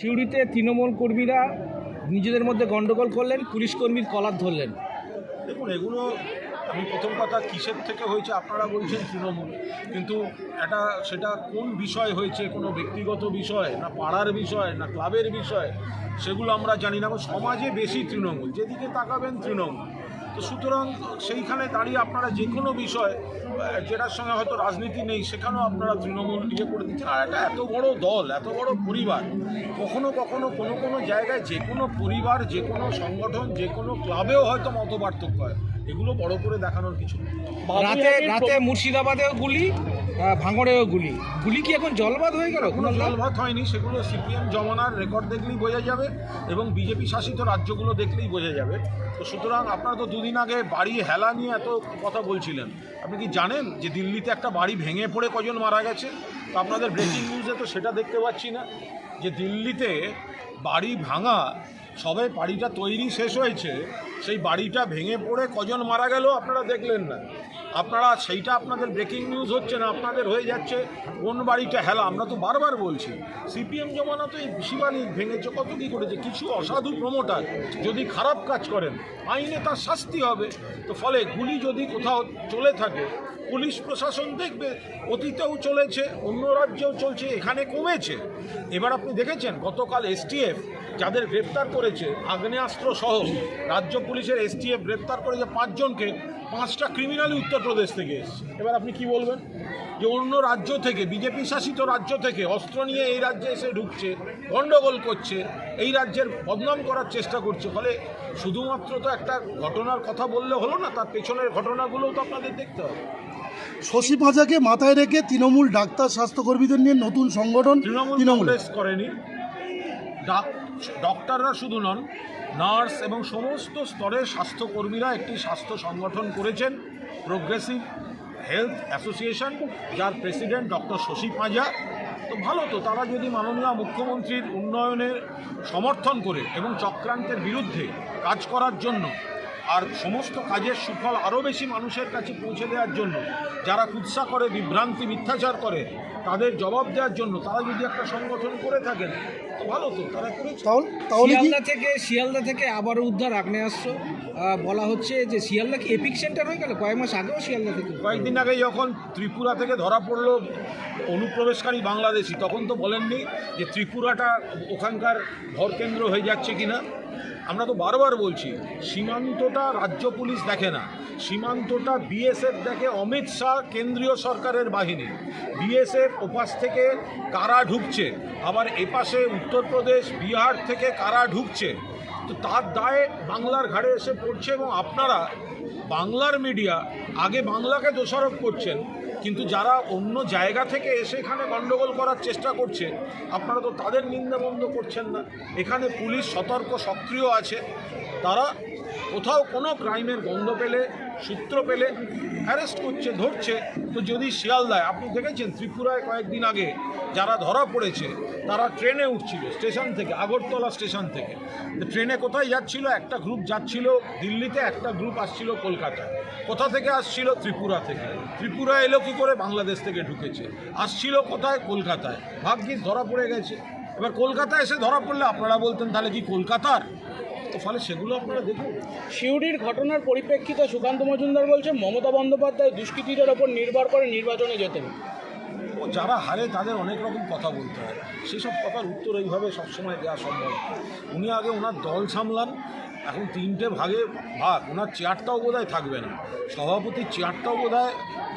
সিউড়িতে তৃণমূল কর্মীরা নিজেদের মধ্যে গন্ডগোল করলেন, পুলিশ কর্মীর কলার ধরলেন। দেখুন, এগুলো আমি প্রথম কথা, কিসের থেকে হয়েছে আপনারা বলছেন তৃণমূল। কিন্তু এটা, সেটা কোন বিষয় হয়েছে, কোনো ব্যক্তিগত বিষয়, না পাড়ার বিষয়, না ক্লাবের বিষয়, সেগুলো আমরা জানি না। সমাজে বেশি তৃণমূল, যেদিকে তাকাবেন তৃণমূল। তো সুতরাং সেইখানে দাঁড়িয়ে আপনারা যে কোনো বিষয়, যেটার সঙ্গে হয়তো রাজনীতি নেই, সেখানেও আপনারা তৃণমূল ইয়ে করে দিচ্ছেন। আর এটা এত বড় দল, এত বড় পরিবার, কখনো কখনো কোনো কোনো জায়গায় যে কোনো পরিবার, যে কোনো সংগঠন, যে কোনো ক্লাবেও হয়তো মত পার্থক্য হয়। এগুলো বড় করে দেখানোর কিছু রাতে রাতে মুর্শিদাবাদেও গুলি ভাঙড়েও গুলি। গুলি কি এখন জলবাদ হয়ে গেল? কোনো জলবাদ হয়নি সেগুলো সিপিএম জমানার রেকর্ড দেখলেই বোঝা যাবে এবং বিজেপি শাসিত রাজ্যগুলো দেখলেই বোঝা যাবে। তো সুতরাং আপনারা তো দুদিন আগে বাড়ি হেলা নিয়ে এত কথা বলছিলেন। আপনি কি জানেন যে দিল্লিতে একটা বাড়ি ভেঙে পড়ে কজন মারা গেছে? তো আপনাদের ব্রেকিং নিউজে তো সেটা দেখতে পাচ্ছি না। যে দিল্লিতে বাড়ি ভাঙা সবে বাড়িটা তৈরি শেষ হয়েছে সেই বাড়িটা ভেঙে পড়ে কজন মারা গেল আপনারা দেখলেন না। আপনারা সেইটা আপনাদের ব্রেকিং নিউজ হচ্ছে না, আপনাদের হয়ে যাচ্ছে, কোন বাড়িটা হেলা? আমরা তো বারবার বলছি, সিপিএম জমানা তো এই শিবানী ভেঙেছে, কত কী করেছে? কিছু অসাধু প্রমোটার যদি খারাপ কাজ করেন, আইনে তার শাস্তি হবে। তো ফলে গুলি যদি কোথাও চলে থাকে, পুলিশ প্রশাসন দেখবে, অতীতেও চলেছে, অন্য রাজ্যেও চলছে, এখানে কমেছে। এবার আপনি দেখেছেন, গতকাল এসটিএফ যাদের গ্রেপ্তার করেছে আগ্নেয়াস্ত্র সহ রাজ্য পুলিশের এসটিএফ গ্রেপ্তার করেছে পাঁচজনকে পাঁচটা ক্রিমিনালি উত্তরপ্রদেশ থেকে এসছে। এবার আপনি কি বলবেন? যে অন্য রাজ্য থেকে বিজেপি শাসিত রাজ্য থেকে অস্ত্র নিয়ে এই রাজ্যে এসে ঢুকছে গণ্ডগোল করছে এই রাজ্যের বদনাম করার চেষ্টা করছে ফলে শুধুমাত্র তো একটা ঘটনার কথা বললে হলো না তার পেছনের ঘটনাগুলোও তো আপনাদের দেখতে হবে। শশী পাঁজাকে মাথায় রেখে তৃণমূল ডাক্তার স্বাস্থ্যকর্মীদের নিয়ে নতুন সংগঠন তৃণমূল তৃণমূল। করেনি। ডাক- ডক্টররা শুধু নন, নার্স এবং সমস্ত স্তরের স্বাস্থ্যকর্মীরা একটি স্বাস্থ্য সংগঠন করেছেন প্রোগ্রেসিভ হেলথ অ্যাসোসিয়েশন যার প্রেসিডেন্ট ডক্টর শশী পাঁজা। তো ভালো তো, তারা যদি মাননীয় মুখ্যমন্ত্রীর উন্নয়নের সমর্থন করে এবং চক্রান্তের বিরুদ্ধে কাজ করার জন্য আর সমস্ত কাজের সুফল আরও বেশি মানুষের কাছে পৌঁছে দেওয়ার জন্য যারা কুৎসা করে বিভ্রান্তি মিথ্যাচার করে তাদের জবাব দেওয়ার জন্য তারা যদি একটা সংগঠন করে থাকেন তো ভালো তো তারা তাহলে শিয়ালদা থেকে শিয়ালদা থেকে আবারও উদ্ধার আগ্নেয়াস্ত্র আহ, বলা হচ্ছে যে শিয়ালদা কি এপিক সেন্টার হয়ে গেল? কয়েক মাস আগেও শিয়ালদা থেকে কয়েকদিন আগে যখন ত্রিপুরা থেকে ধরা পড়ল অনুপ্রবেশকারী বাংলাদেশি তখন তো বলেননি যে ত্রিপুরাটা ওখানকার ভরকেন্দ্র হয়ে যাচ্ছে কিনা। আমরা তো বারবার বলছি, সীমান্তটা রাজ্য পুলিশ দেখে না। সীমান্তটা বিএসএফ দেখে অমিত শাহ কেন্দ্রীয় সরকারের বাহিনী। বিএসএফ ওপাশ থেকে কারা ঢুকছে? আবার এপাশে উত্তরপ্রদেশ, বিহার থেকে কারা ঢুকছে? তো তার দায়ে বাংলার ঘাড়ে এসে পড়ছে এবং আপনারা, বাংলার মিডিয়া আগে বাংলাকে দোষারোপ করছেন। কিন্তু যারা অন্য জায়গা থেকে এসে এখানে গণ্ডগোল করার চেষ্টা করছে, আপনারা তো তাদের নিন্দা বন্ধ করছেন না। এখানে পুলিশ সতর্ক সক্রিয় আছে। তারা কোথাও কোনো ক্রাইমের গন্ধ পেলে সূত্র পেলে, অ্যারেস্ট করছে, ধরছে। তো যদি শিয়ালদায় আপনি দেখেছেন ত্রিপুরায় কয়েকদিন আগে যারা ধরা পড়েছে, তারা ট্রেনে উঠছিল স্টেশন থেকে, আগরতলা স্টেশন থেকে। ট্রেনে কোথায় যাচ্ছিল? একটা গ্রুপ যাচ্ছিল দিল্লিতে, একটা গ্রুপ আসছিল কলকাতায়। কোথা থেকে আসছিল? ত্রিপুরা থেকে। ত্রিপুরা এলো কী করে? বাংলাদেশ থেকে ঢুকেছে। আসছিল কোথায়? কলকাতায়। ভাগ্যিস ধরা পড়ে গেছে। এবার কলকাতায় এসে ধরা পড়লে আপনারা বলতেন, তাহলে কি কলকাতার? ফলে সেগুলো আপনারা দেখুন। সিউড়ির ঘটনার পরিপ্রেক্ষিতে সুকান্ত মজুমদার বলছে মমতা বন্দ্যোপাধ্যায় দুষ্কৃতীদের ওপর নির্ভর করে নির্বাচনে যেতেন। ও যারা হারে তাদের অনেক রকম কথা বলতে হয়। সেসব কথার উত্তর এইভাবে সবসময় দেওয়া সম্ভব। উনি আগে ওনার দল সামলান এখন তিনটে ভাগে ভাগ। ওনার চেয়ারটাও বোধহয় থাকবে না। সভাপতির চেয়ারটাও বোধহয়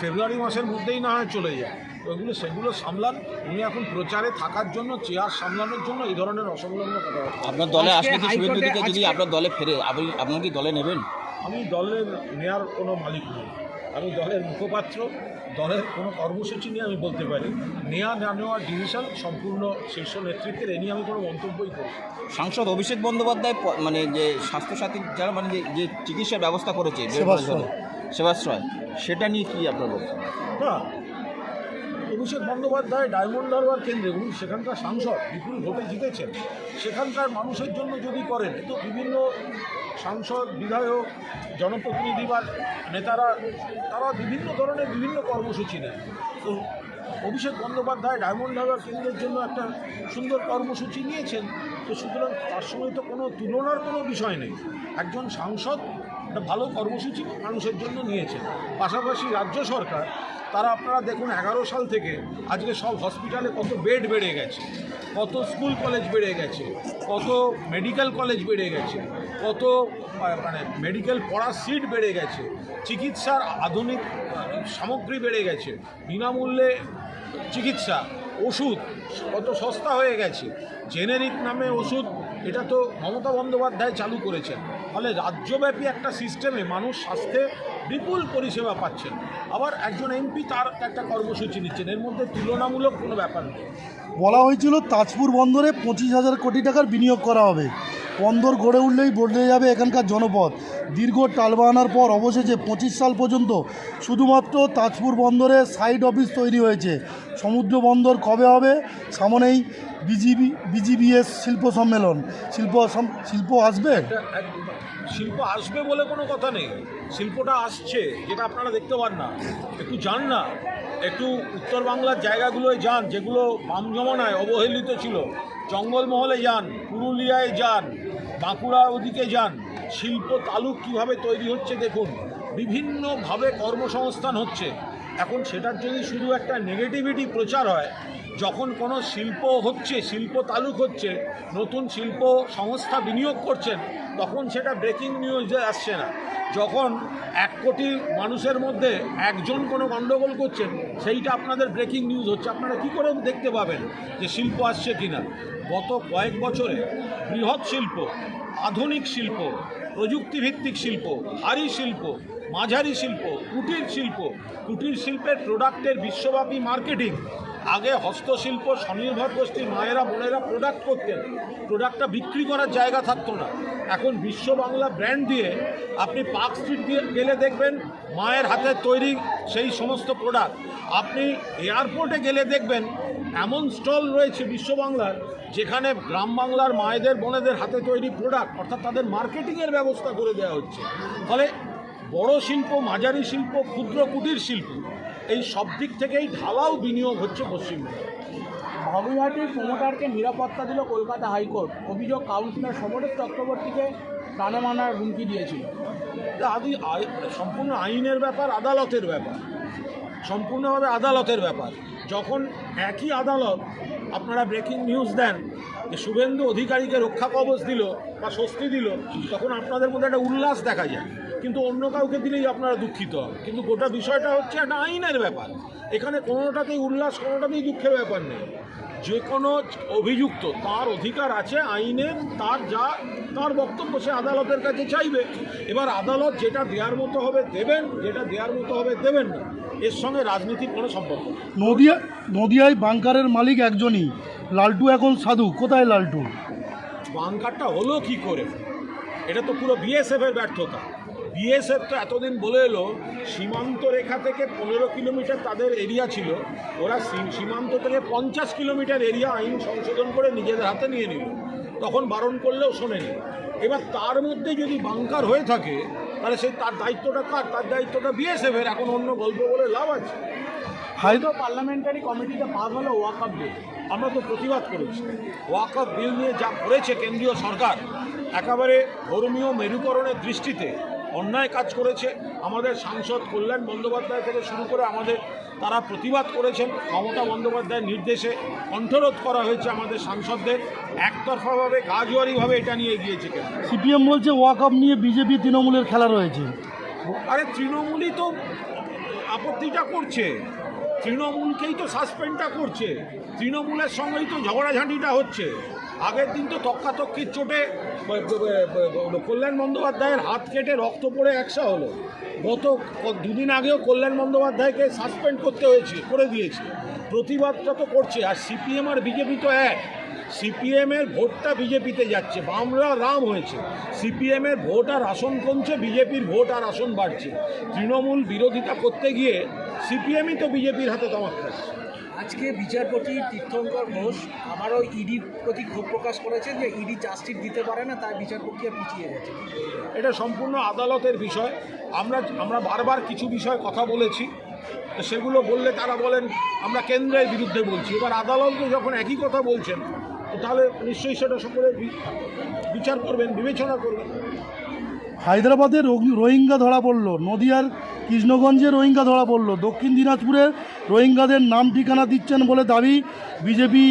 ফেব্রুয়ারি মাসের মধ্যেই না হয় চলে যায়। তো ওগুলো সেগুলো সামলান। উনি এখন প্রচারে থাকার জন্য চেয়ার সামলানোর জন্য এই ধরনের অসংলগ্ন কথা আপনার দলে আসলে কি যদি আপনার দলে ফেরে আপনি আপনার কি দলে নেবেন? আমি দলের নেয়ার কোনো মালিক নই। আমি দলের মুখপাত্র দলের কোনো কর্মসূচি নিয়ে আমি বলতে পারি। নেয়া না নেওয়ার ডিভিশন সম্পূর্ণ শীর্ষ নেতৃত্বের এ নিয়ে আমি কোনো মন্তব্যই করি সাংসদ অভিষেক বন্দ্যোপাধ্যায় মানে যে স্বাস্থ্যসাথী যারা মানে যে যে চিকিৎসার ব্যবস্থা করেছে দেড় সেবাশ্রয়। সেটা নিয়ে কি আপনার বক্তব্য? না অভিষেক বন্দ্যোপাধ্যায়, ডায়মন্ড হারবার কেন্দ্রে, উনি সেখানকার সাংসদ, বিপুল ভোটে জিতেছেন। সেখানকার মানুষের জন্য যদি করেন তো বিভিন্ন সাংসদ, বিধায়ক, জনপ্রতিনিধি বা নেতারা, তারা বিভিন্ন ধরনের বিভিন্ন কর্মসূচি নেয় তো অভিষেক বন্দ্যোপাধ্যায় ডায়মন্ড হারবার কেন্দ্রের জন্য একটা সুন্দর কর্মসূচি নিয়েছেন। তো সুতরাং তার সঙ্গে তো কোনো তুলনার কোনো বিষয় নেই। একজন সাংসদ একটা ভালো কর্মসূচি মানুষের জন্য নিয়েছেন। পাশাপাশি রাজ্য সরকার তারা আপনারা দেখুন এগারো সাল থেকে আজকে সব হসপিটালে কত বেড বেড়ে গেছে, কত স্কুল কলেজ বেড়ে গেছে, কত মেডিকেল কলেজ বেড়ে গেছে, কত মানে মেডিকেল পড়ার সিট বেড়ে গেছে, চিকিৎসার আধুনিক সামগ্রী বেড়ে গেছে, বিনামূল্যে চিকিৎসা, ওষুধ, কত সস্তা হয়ে গেছে, জেনেরিক নামে ওষুধ, এটা তো মমতা বন্দ্যোপাধ্যায় চালু করেছেন। ফলে রাজ্যব্যাপী একটা সিস্টেমে মানুষ স্বাস্থ্যে বিপুল পরিষেবা পাচ্ছেন আবার একজন এমপি তার একটা কর্মসূচি নিচ্ছেন। এর মধ্যে তুলনামূলক কোনো ব্যাপার নেই। বলা হয়েছিল তাজপুর বন্দরে পঁচিশ হাজার কোটি টাকার বিনিয়োগ করা হবে। বন্দর গড়ে উঠলেই বদলে যাবে এখানকার জনপদ। দীর্ঘ টালবাহানার পর অবশেষে পঁচিশ সাল পর্যন্ত শুধুমাত্র তাজপুর বন্দরে সাইড অফিস তৈরি হয়েছে। সমুদ্র বন্দর কবে হবে? সামনেই বিজিবি, বিজিবিএস শিল্প সম্মেলন। শিল্প শিল্প আসবে? শিল্প আসবে বলে কোনো কথা নেই। শিল্পটা আসছে, যেটা আপনারা দেখতে পান না। একটু যান না। একটু উত্তর বাংলার জায়গাগুলোয় যান, যেগুলো বাম জমানায় অবহেলিত ছিল। জঙ্গলমহলে যান, পুরুলিয়ায় যান। বাঁকুড়া ওদিকে যান। শিল্প তালুক কীভাবে তৈরি হচ্ছে দেখুন। বিভিন্নভাবে কর্মসংস্থান হচ্ছে। এখন সেটার যদি শুধু একটা নেগেটিভিটি প্রচার হয় যখন কোনো শিল্প হচ্ছে, শিল্প তালুক হচ্ছে, নতুন শিল্প সংস্থা বিনিয়োগ করছেন, তখন সেটা ব্রেকিং নিউজে আসছে না। যখন এক কোটি মানুষের মধ্যে একজন কোনো গণ্ডগোল করছেন, সেইটা আপনাদের ব্রেকিং নিউজ হচ্ছে। আপনারা কী করে দেখতে পাবেন যে শিল্প আসছে কি না গত কয়েক বছরে বৃহৎ শিল্প, আধুনিক শিল্প, প্রযুক্তিভিত্তিক শিল্প, ভারী শিল্প, মাঝারি শিল্প, কুটির শিল্প, কুটির শিল্পের প্রোডাক্টের বিশ্বব্যাপী মার্কেটিং আগে হস্তশিল্প, স্বনির্ভর গোষ্ঠীর মায়েরা, বোনেরা প্রোডাক্ট করতেন। প্রোডাক্টটা বিক্রি করার জায়গা থাকতো না। এখন বিশ্ব বাংলা ব্র্যান্ড দিয়ে আপনি পার্ক স্ট্রিট দিয়ে গেলে দেখবেন মায়ের হাতে তৈরি সেই সমস্ত প্রোডাক্ট আপনি এয়ারপোর্টে গেলে দেখবেন এমন স্টল রয়েছে বিশ্ব বাংলার, যেখানে গ্রাম বাংলার মায়েদের, বোনেদের হাতে তৈরি প্রোডাক্ট অর্থাৎ তাদের মার্কেটিংয়ের ব্যবস্থা করে দেওয়া হচ্ছে। ফলে বড় শিল্প, মাঝারি শিল্প, ক্ষুদ্র কুটির শিল্প এই সব দিক থেকেই ঢালাও বিনিয়োগ হচ্ছে পশ্চিমবঙ্গে। বাবুঘাটির প্রমোটারকে নিরাপত্তা দিল কলকাতা হাইকোর্ট। অভিযোগ কাউন্সিলর সমরেশ চক্রবর্তীকে প্রাণে মানার হুমকি দিয়েছিল। আদি সম্পূর্ণ আইনের ব্যাপার আদালতের ব্যাপার। সম্পূর্ণভাবে আদালতের ব্যাপার। যখন একই আদালত আপনারা ব্রেকিং নিউজ দেন যে শুভেন্দু অধিকারীকে রক্ষা কবচ দিল বা স্বস্তি দিল তখন আপনাদের মধ্যে একটা উল্লাস দেখা যায়। কিন্তু অন্য কাউকে দিলেই আপনারা দুঃখিত। কিন্তু গোটা বিষয়টা হচ্ছে একটা আইনের ব্যাপার। এখানে কোনোটাতেই উল্লাস কোনোটাতেই দুঃখের ব্যাপার নেই। যে কোনো অভিযুক্ত তার অধিকার আছে আইনের তার যা তার বক্তব্য সে আদালতের কাছে চাইবে। এবার আদালত যেটা দেওয়ার মতো হবে দেবেন যেটা দেওয়ার মতো হবে দেবেন না। এর সঙ্গে রাজনীতির কোনো সম্পর্ক নদিয়া নদিয়ায় বাংকারের মালিক একজনই লালটু এখন সাধু। কোথায় লালটু? বাংকারটা হলো কি করে? এটা তো পুরো বিএসএফের ব্যর্থতা। বিএসএফ তো এতদিন বলে এলো সীমান্ত রেখা থেকে পনেরো কিলোমিটার তাদের এরিয়া ছিল। ওরা সীমান্ত থেকে পঞ্চাশ কিলোমিটার এরিয়া আইন সংশোধন করে নিজেদের হাতে নিয়ে নিল। তখন বারণ করলেও শোনেনি। এবার তার মধ্যে যদি বাংকার হয়ে থাকে তাহলে সেই তার দায়িত্বটা কার? তার দায়িত্বটা বিএসএফের। এখন অন্য গল্প বলে লাভ আছে। হয়তো পার্লামেন্টারি কমিটিতে পাস হলো ওয়াকআপ বিল। আমরা তো প্রতিবাদ করেছি। ওয়াকফ বিল নিয়ে যা করেছে কেন্দ্রীয় সরকার একেবারে ধর্মীয় মেরুকরণের দৃষ্টিতে অন্যায় কাজ করেছে। আমাদের সাংসদ কল্যাণ বন্দ্যোপাধ্যায় থেকে শুরু করে আমাদের তারা প্রতিবাদ করেছেন। মমতা বন্দ্যোপাধ্যায়ের নির্দেশে কণ্ঠরোধ করা হয়েছে আমাদের সাংসদদের। একতরফাভাবে গাজুয়ারিভাবে এটা নিয়ে গিয়েছে কেন? সিপিএম বলছে ওয়াকআপ নিয়ে বিজেপি তৃণমূলের খেলা রয়েছে। আরে তৃণমূলই তো আপত্তিটা করছে। তৃণমূলকেই তো সাসপেন্ডটা করছে। তৃণমূলের সঙ্গেই তো ঝগড়াঝাঁটিটা হচ্ছে। আগের দিন তো তক্কাতক্কির চোটে কল্যাণ বন্দ্যোপাধ্যায়ের হাত কেটে রক্ত পড়ে একসা হলো। গত দুদিন আগেও কল্যাণ বন্দ্যোপাধ্যায়কে সাসপেন্ড করতে হয়েছে, করে দিয়েছে। প্রতিবাদটা তো করছে, আর সিপিএম আর বিজেপি তো এক। সিপিএমের ভোটটা বিজেপিতে যাচ্ছে, বামরা রাম হয়েছে। সিপিএমের ভোট আর আসন কমছে, বিজেপির ভোট আর আসন বাড়ছে। তৃণমূল বিরোধিতা করতে গিয়ে সিপিএমই তো বিজেপির হাতে তামাক খাচ্ছে। আজকে বিচারপতি তীর্থঙ্কর ঘোষ আমারও ইডির প্রতি ক্ষোভ প্রকাশ করেছেন যে ইডি চার্জশিট দিতে পারে না, তাই বিচার প্রক্রিয়া পিছিয়ে গেছে। এটা সম্পূর্ণ আদালতের বিষয়। আমরা আমরা বারবার কিছু বিষয়ে কথা বলেছি, তো সেগুলো বললে তারা বলেন, আমরা কেন্দ্রের বিরুদ্ধে বলছি। এবার আদালতে যখন একই কথা বলছেন তাহলে নিশ্চয়ই সেটা সকলে বিচার করবেন, বিবেচনা করবেন। হায়দ্রাবাদে রোহিঙ্গা ধরা পড়ল নদিয়ার কৃষ্ণগঞ্জে রোহিঙ্গা ধরা পড়ল দক্ষিণ দিনাজপুরের রোহিঙ্গাদের নাম ঠিকানা দিচ্ছেন বলে দাবি বিজেপি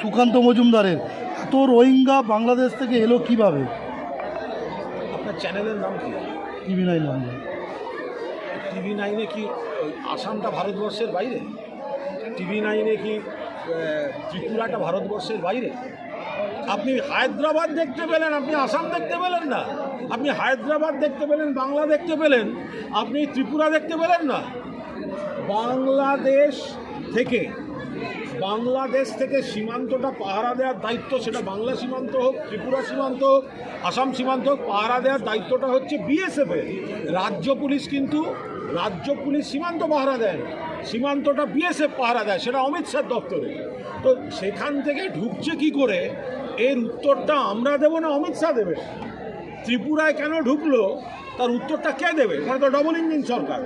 সুকান্ত মজুমদারের। এত রোহিঙ্গা বাংলাদেশ থেকে এলো কীভাবে? আপনার চ্যানেলের নাম কি? টিভি নাইন টিভি নাইনে কি আসামটা ভারতবর্ষের বাইরে? টিভি নাইনে কি ত্রিপুরাটা ভারতবর্ষের বাইরে? আপনি হায়দ্রাবাদ দেখতে পেলেন আপনি আসাম দেখতে পেলেন না? আপনি হায়দ্রাবাদ দেখতে পেলেন, বাংলা দেখতে পেলেন, আপনি ত্রিপুরা দেখতে পেলেন না? বাংলাদেশ থেকে বাংলাদেশ থেকে সীমান্তটা পাহারা দেওয়ার দায়িত্ব সেটা বাংলা সীমান্ত হোক, ত্রিপুরা সীমান্ত হোক, আসাম সীমান্ত হোক, পাহারা দেওয়ার দায়িত্বটা হচ্ছে বিএসএফের রাজ্য পুলিশ কিন্তু, রাজ্য পুলিশ সীমান্ত পাহারা দেয়। সীমান্তটা বিএসএফ পাহারা দেয়, সেটা অমিত শাহ দপ্তরে। তো সেখান থেকে ঢুকছে কি করে? এর উত্তরটা আমরা দেবো না অমিত শাহ দেবে। ত্রিপুরায় কেন ঢুকলো তার উত্তরটা কে দেবে এখানে তো ডবল ইঞ্জিন সরকার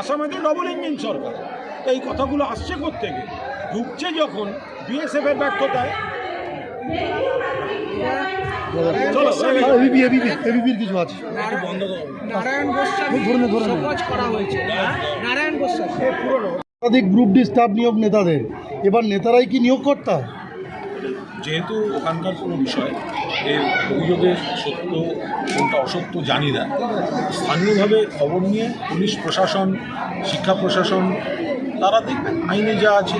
আসামে তো ডবল ইঞ্জিন সরকার তো এই কথাগুলো আসছে থেকে ঢুকছে যখন বিএসএফ এর ব্যর্থতায় একাধিক গ্রুপ ডি স্টাফ নিয়োগ নেতাদের এবার নেতারাই কি নিয়োগকর্তা যেহেতু ওখানকার কোনো বিষয়, এর অভিযোগের সত্য কোনটা অসত্য জানি না। স্থানীয়ভাবে খবর নিয়ে পুলিশ প্রশাসন, শিক্ষা প্রশাসন, তারা দেখবেন আইনে যা আছে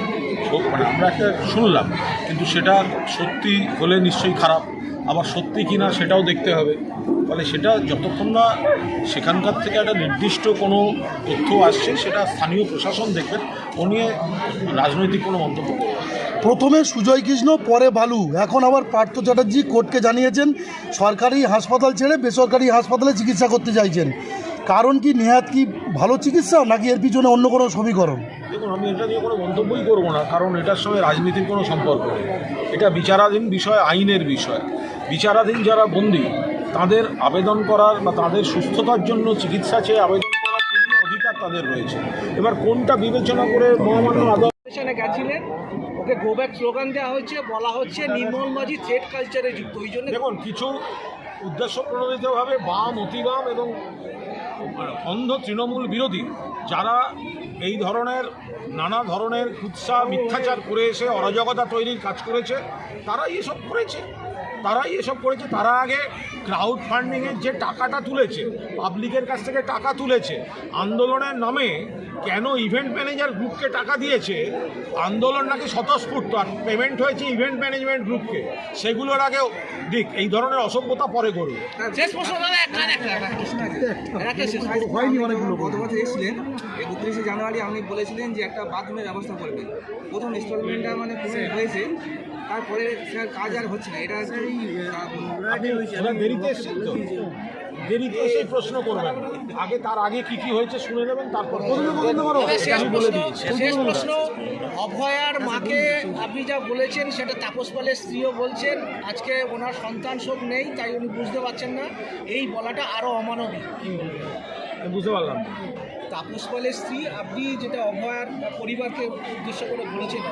মানে আমরা একটা শুনলাম, কিন্তু সেটা সত্যি হলে নিশ্চয়ই খারাপ। আবার সত্যি কিনা সেটাও দেখতে হবে। ফলে সেটা যতক্ষণ না সেখানকার থেকে একটা নির্দিষ্ট কোনো তথ্য আসছে, সেটা স্থানীয় প্রশাসন দেখবেন। ও নিয়ে রাজনৈতিক কোনো মন্তব্য করবে না। প্রথমে সুজয় কৃষ্ণ পরে বালু। এখন আবার পার্থ চ্যাটার্জি কোর্টকে জানিয়েছেন সরকারি হাসপাতাল ছেড়ে বেসরকারি হাসপাতালে চিকিৎসা করতে চাইছেন। কারণ কি নেহাত কি ভালো চিকিৎসা নাকি এর পিছনে অন্য কোনো সমীকরণ? দেখুন আমি এটা নিয়ে কোনো মন্তব্যই করব না কারণ এটার সঙ্গে রাজনীতির কোনো সম্পর্ক নেই। এটা বিচারাধীন বিষয় আইনের বিষয়। বিচারাধীন যারা বন্দী তাদের আবেদন করার বা তাদের সুস্থতার জন্য চিকিৎসা চেয়ে আবেদন করার পূর্ণ অধিকার তাদের রয়েছে। এবার কোনটা বিবেচনা করে মহামান্য আদালত গেছিলেন ওকে গো স্লোগান দেওয়া হচ্ছে বলা হচ্ছে নির্মল মাঝি থ্রেড কালচারে যুক্ত। ওই জন্য দেখুন, কিছু উদ্দেশ্য প্রণোদিতভাবে বাম, অতিবাম এবং অন্ধ তৃণমূল বিরোধী, যারা এই ধরনের, নানা ধরনের কুৎসা, মিথ্যাচার করে এসে অরাজকতা তৈরির কাজ করেছে তারা এসব করেছে। তারাই এসব করেছে। তারা আগে ক্রাউড ফান্ডিংয়ের যে টাকাটা তুলেছে পাবলিকের কাছ থেকে টাকা তুলেছে আন্দোলনের নামে কেন ইভেন্ট ম্যানেজার গ্রুপকে টাকা দিয়েছে আন্দোলন নাকি স্বতঃস্ফূর্ত আর পেমেন্ট হয়েছে ইভেন্ট ম্যানেজমেন্ট গ্রুপকে সেগুলোর আগে দিক এই ধরনের অসভ্যতা পরে করবে শেষ প্রশ্ন হয়নি অনেকগুলো গত বছর এসেছিলেন একত্রিশে জানুয়ারি আপনি বলেছিলেন যে একটা বাথরুমের ব্যবস্থা করবেন। প্রথম ইনস্টলমেন্টটা মানে হয়েছে তারপরে কাজ আর হচ্ছে না। এটা দেরিতে এসেছেন তো? দেরিতে এসে প্রশ্ন করবেন। আগে তার আগে কি কি হয়েছে শুনে নেবেন তারপর শেষ প্রশ্ন দিয়েছি শেষ প্রশ্ন অভয়ার মাকে আপনি যা বলেছেন সেটা তাপস পালের স্ত্রীও বলছেন। আজকে ওনার সন্তান সব নেই তাই উনি বুঝতে পারছেন না। এই বলাটা আরও অমানবিক। বুঝতে পারলাম তাপস পালের স্ত্রী আপনি যেটা অভয়ার পরিবারকে উদ্দেশ্য করে বলেছেন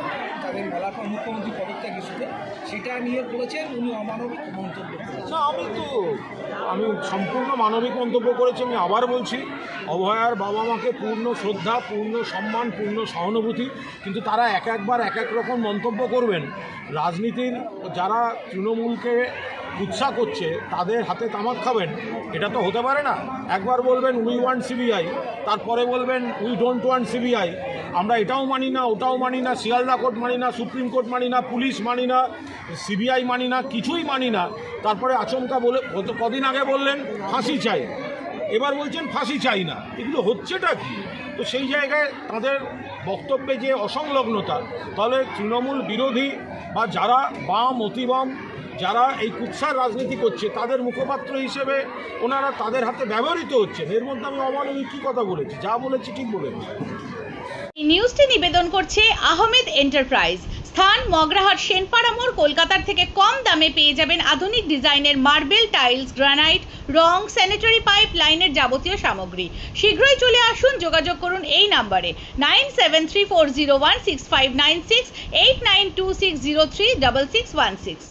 তাদের বলার পর মুখ্যমন্ত্রী পদত্যাগ ইস্যুতে সেটা নিয়ে বলেছেন উনি অমানবিক মন্তব্য না আমি তো আমি সম্পূর্ণ মানবিক মন্তব্য করেছি আমি আবার বলছি অভয়ার বাবা মাকে পূর্ণ শ্রদ্ধা পূর্ণ সম্মান পূর্ণ সহানুভূতি কিন্তু তারা এক একবার এক এক রকম মন্তব্য করবেন। রাজনীতির যারা তৃণমূলকে উৎসাহ করছে, তাদের হাতে তামাক খাবেন, এটা তো হতে পারে না। একবার বলবেন উই ওয়ান্ট সিবিআই তারপরে বলবেন উই ডোন্ট ওয়ান্ট সিবিআই আমরা এটাও মানি না, ওটাও মানি না, শিয়ালদা কোর্ট মানি না, সুপ্রিম কোর্ট মানি না, পুলিশ মানি না সিবিআই মানি না, কিছুই মানি না। তারপরে আচমকা বলে কদিন আগে বললেন, ফাঁসি চাই। এবার বলছেন, ফাঁসি চাই না। এগুলো হচ্ছেটা কি? তো সেই জায়গায় তাদের বক্তব্যে যে অসংলগ্নতা, তাহলে তৃণমূল বিরোধী বা যারা বাম, অতিবাম যারা এই কুৎসার রাজনীতি করছে, তাদের মুখপাত্র হিসেবে ওনারা তাদের হাতে ব্যবহৃত হচ্ছে। এর মধ্যে আমি অমানবিক কী কথা বলেছি? যা বলেছি ঠিক বলেছি এই নিউজটি নিবেদন করছে আহমেদ এন্টারপ্রাইজ স্থান মগরাহাট সেনপাড়া মোড়, কলকাতার থেকে কম দামে পেয়ে যাবেন আধুনিক ডিজাইনের মার্বেল টাইলস, গ্রানাইট, রং স্যানিটারি পাইপ লাইনের যাবতীয় সামগ্রী। শীঘ্রই চলে আসুন, যোগাযোগ করুন এই নাম্বারে। Nine seven three four zero one six five nine six, eight nine two six zero three double six one six.